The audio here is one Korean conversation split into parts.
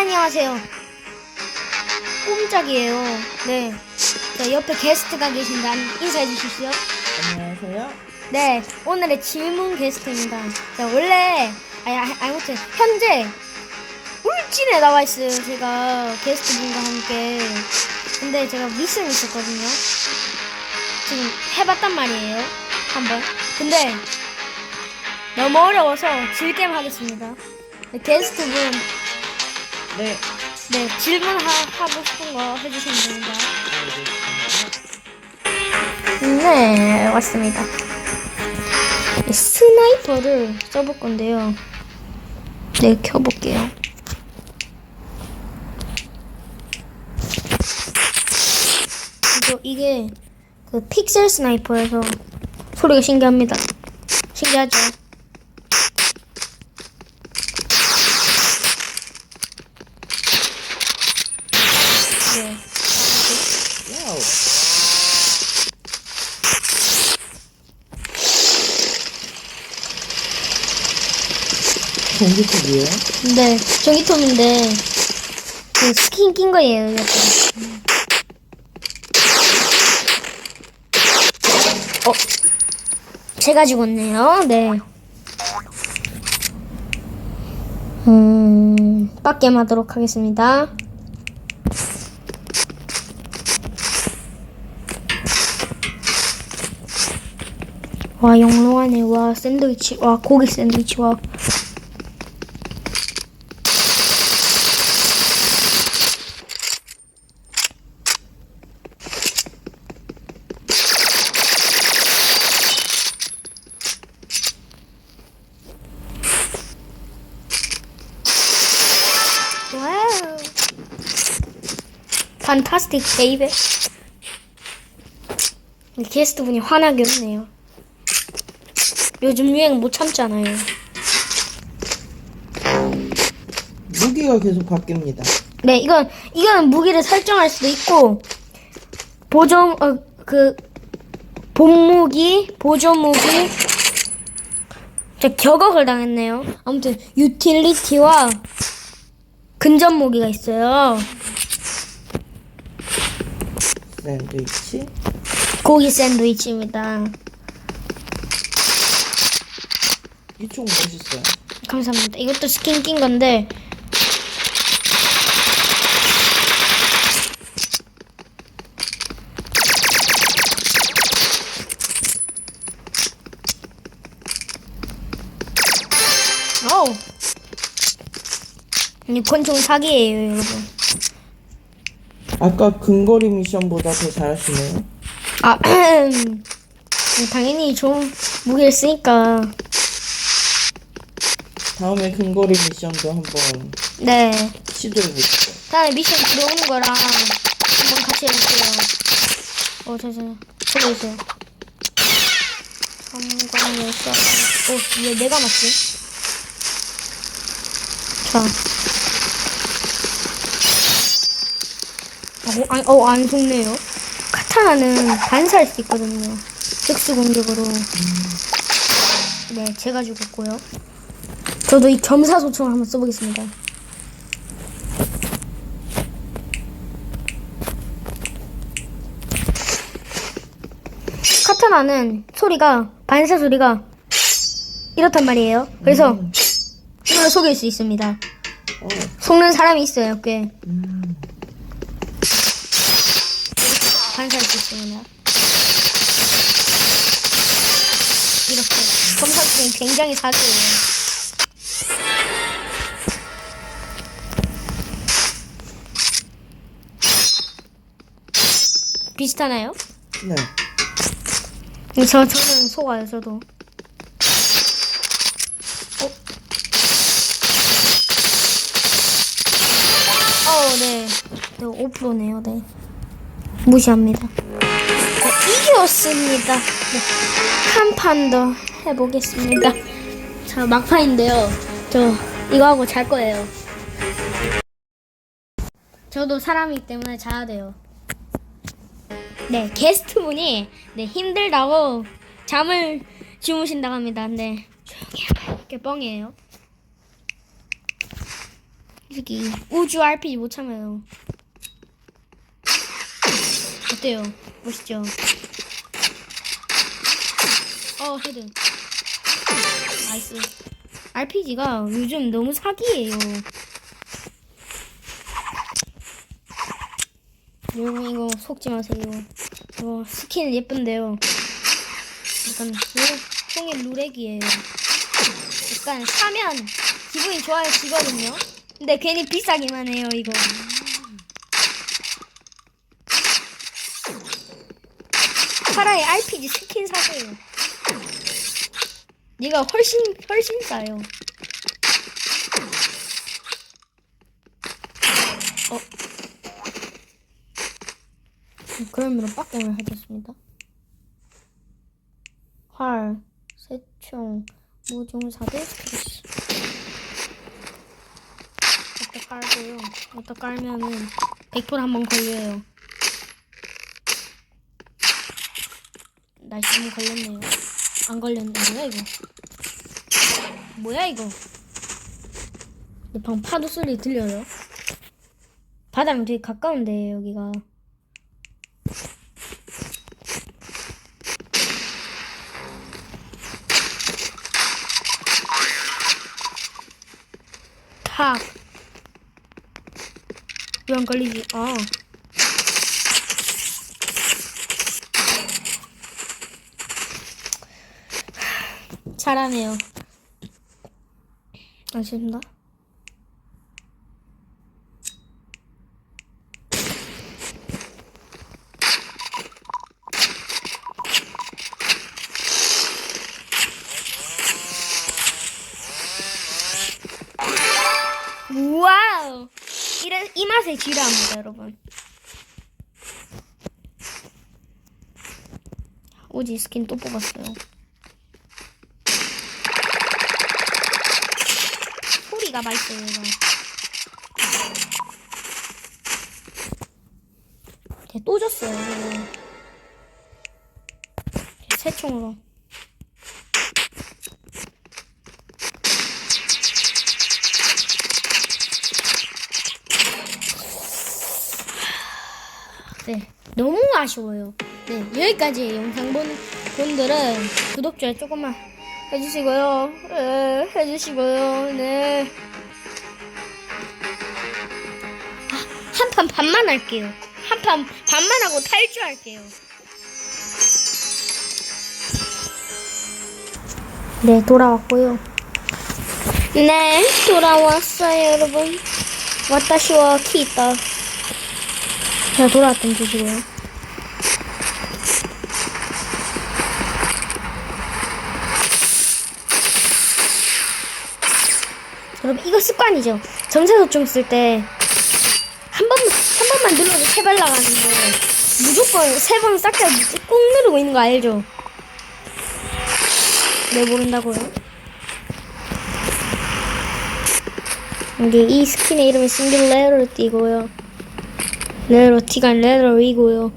안녕하세요. 꼼짝이에요. 네. 자, 옆에 게스트가 계신데 안- 인사해 주시죠. 안녕하세요. 네, 오늘의 질문 게스트입니다. 자, 원래, 아니, 아, 아무튼, 현재, 울진에 나와 있어요. 제가 게스트분과 함께. 근데 제가 미션이 있었거든요. 지금 해봤단 말이에요. 한번. 근데, 너무 어려워서 질게임 하겠습니다. 네, 게스트분, 네. 네, 질문하고 싶은 거 해주시면 됩니다. 네, 왔습니다. 이 스나이퍼를 써볼 건데요. 네, 켜볼게요. 이거 이게 그 픽셀 스나이퍼여서 소리가 신기합니다. 신기하죠? 네. 와우. 전기톱이에요? 네, 전기톱인데 그 스킨 낀 거예요, 이것도. 어, 제가 죽었네요. 네. 음, 빡겜 하도록 하겠습니다. 와, 영롱하네. 와, 샌드위치. 와, 고기 샌드위치. 와. 와우. 판타스틱 베이베. 게스트 분이 환하게 웃네요. 요즘 유행 못 참잖아요. 무기가 계속 바뀝니다. 네, 이건 이거는 무기를 설정할 수도 있고 보정 어 그 본무기, 보조 무기. 저 격억을 당했네요. 아무튼 유틸리티와 근접 무기가 있어요. 샌드위치. 고기 샌드위치입니다. 이총 멋있어요. 감사합니다. 이것도 스킨 낀 건데 어우 이 권총 사기예요 여러분 아까 근거리 미션보다 더 잘하시네요. 아 당연히 좋은 무기를 쓰니까 다음에 근거리 미션도 한번 네 시도해보시죠. 다음에 미션 들어오는 거랑 한번 같이 해볼게요. 어, 잠시만요. 보고 있어요. 삼광 열사. 어, 왜 내가 맞지? 자. 어, 안, 어, 안 속네요. 카타나는 반사할 수 있거든요. 특수 공격으로. 네, 제가 죽었고요. 저도 이 겸사 소총을 한번 써보겠습니다. 카타나는 소리가 반사 소리가 이렇단 말이에요. 그래서 이걸로 속일 수 있습니다. 어, 속는 사람이 있어요, 꽤. 수 있습니다. 이렇게 검사팀이 굉장히 사기예요. 비슷하나요? 네. 저 저는 속아요, 저도. 어? 어, 네. 네, 5%네요, 네. 무시합니다. 네, 이겼습니다. 네. 한판 더 해보겠습니다. 자, 막판인데요. 저 이거 하고 잘 거예요. 저도 사람이기 때문에 자야 돼요. 네, 게스트분이 네, 힘들다고 잠을 주무신다고 합니다. 근데 해봐요. 이게 뻥이에요. 이 새끼 우주 RPG 못 참아요. 어때요? 멋있죠? 어 헤드. 나이스. RPG가 요즘 너무 사기예요. 여러분 이거 속지 마세요. 이거 스킨 예쁜데요. 약간 루- 종일 루렉이에요. 약간 사면 기분이 좋아지거든요. 근데 괜히 비싸기만 해요 이거. 차라리 RPG 스킨 사세요. 얘가 훨씬 훨씬 싸요. 어. 그러면 빡겜을 하겠습니다. 활, 새총, 무중사대 스트레스. 이따 깔고요. 이따 깔면은 100% 한번 걸려요. 날씨 한번 걸렸네요. 안 걸렸는데 뭐야 이거? 뭐야 이거? 내방 파도 소리 들려요? 바다랑 되게 가까운데 여기가. 탑. 왜안 걸리지? 아. 잘하네요. 아쉽다. 와우! 이런 이 맛에 지루합니다, 여러분. 오지 스킨 또 뽑았어요. 맛있어요, 이거. 걔또 줬어요. 걔새 총으로. 네, 너무 아쉬워요. 네, 여기까지 영상 본 분들은 구독, 좋아요 조금만 해주시고요. 네, 해주시고요. 네. 판 반만 할게요. 한 판 반만 하고 탈주할게요. 네, 돌아왔고요. 네, 돌아왔어요, 여러분. 왔다시와 키있다. 제가 돌아왔던 곳이고요. 여러분 이거 습관이죠. 정체소총 쓸때한 번만 눌러도 세 발 나가는데 무조건 세 번 싹 다 꾹 누르고 있는 거 알죠? 네 모른다고요? 이게 이 스킨의 이름이 싱글 레어로 띄고요. 레로 티가 레로이고요.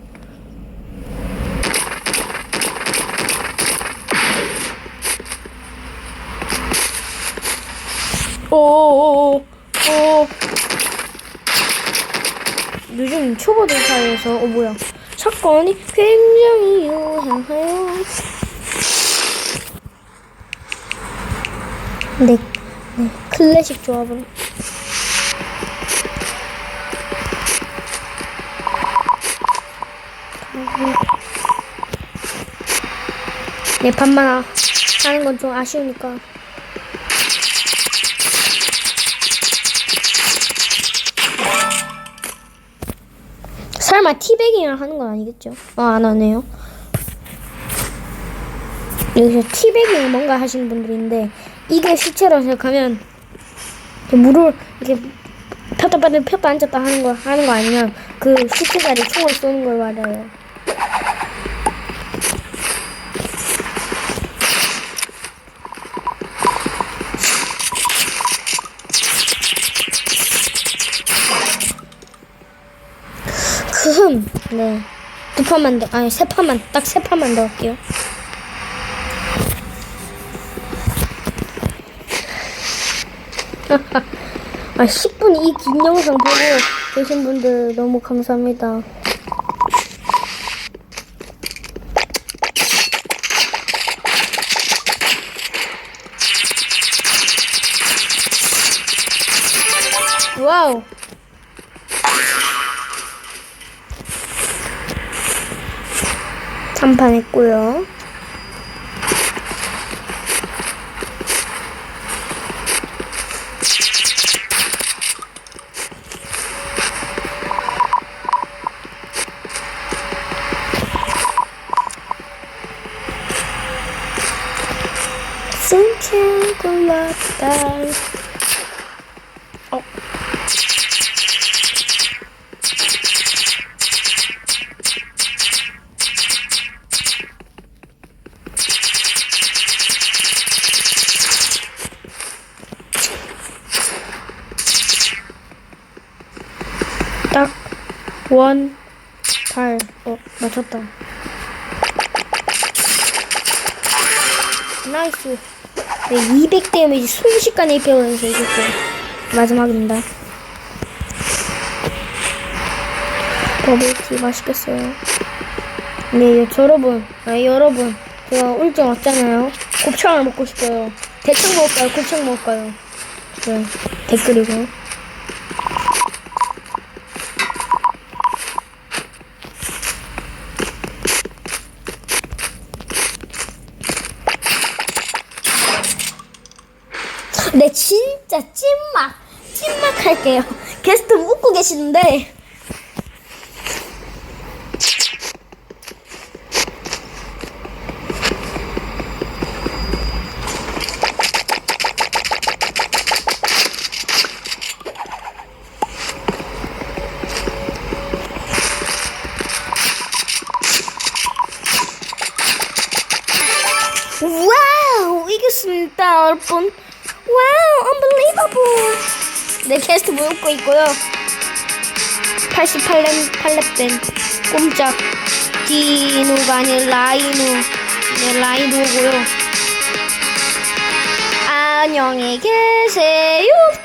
오오오오 오. 요즘 초보들 사이에서 어 뭐야 사건이 굉장히 유행해요. 네, 네 클래식 조합으로. 네, 반만 하- 하는 건 좀 아쉬우니까. 설마 티베깅을 하는 건 아니겠죠? 아, 안 하네요. 여기서 티베깅을 뭔가 하시는 분들인데, 이게 시체로 생각하면, 물을, 이렇게 폈다 폈다 폈다 앉았다 하는 거, 하는 거 아니면, 그 시체 자리 총을 쏘는 걸 말해요. 크흠. 네. 두 판만 더, 아니, 세 판만, 딱세 할게요. 아, 아 10분 이 긴 영상 보고 계신 분들 너무 감사합니다. 와우. 잠판 했고요. 승천 골랐다. 딱, 원, 팔. 어, 맞췄다. 나이스. 네, 200 데미지 순식간에 입혀오면서 이겼고 마지막입니다. 버블티 맛있겠어요. 네, 여- 여러분, 아, 여러분, 제가 울증 왔잖아요. 곱창을 먹고 싶어요. 대창 먹을까요? 곱창 먹을까요? 네, 댓글이고. 네, 진짜 찐막, 찐막 할게요. 게스트 웃고 계시는데. 와우, 이겼습니다, 여러분. 와우, unbelievable. 네, 게스트 분 웃고 있고요. 88렙, 8렙 된 꼼짝 디누가 아닌 라이누. 네, 라이누고요. 안녕히 계세요.